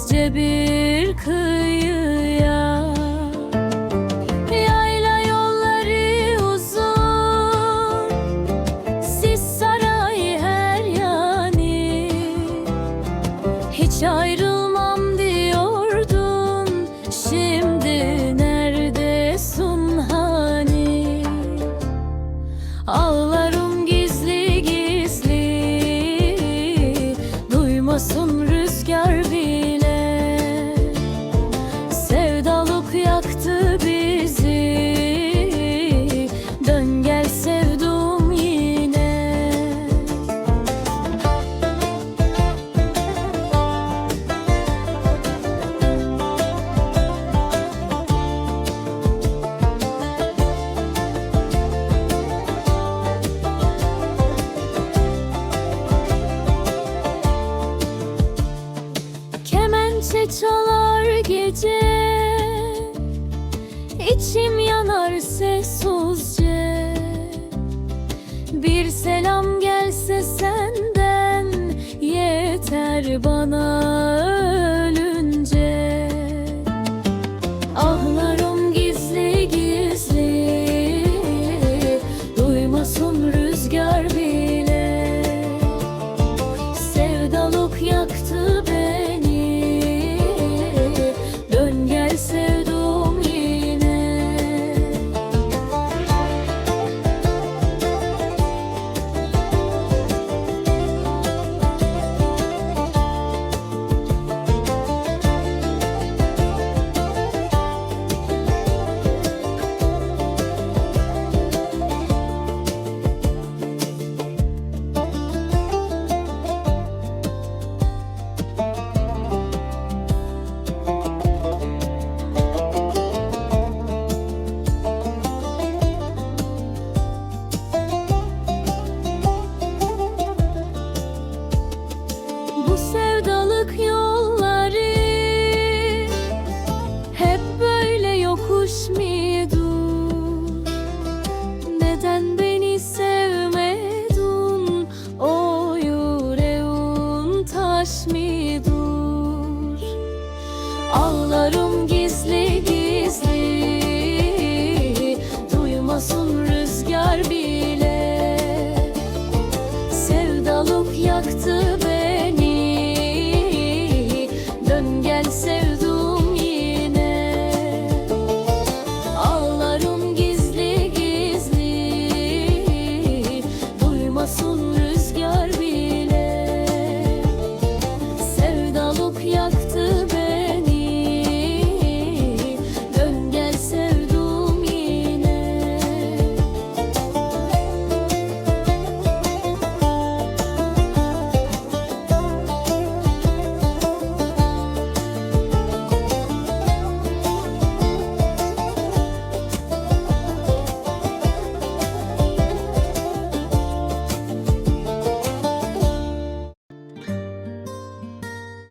sessizce bir kıyıya. Yayla yolları uzun. Sis sarayı her yani. Hiç ayrılmam diyordun. Şimdi neredesin hani? Ağlarım gece. İçim yanar sessizce. Bir selam gelse senden yeter bana. yanaş mi dur? Ağlarım gibi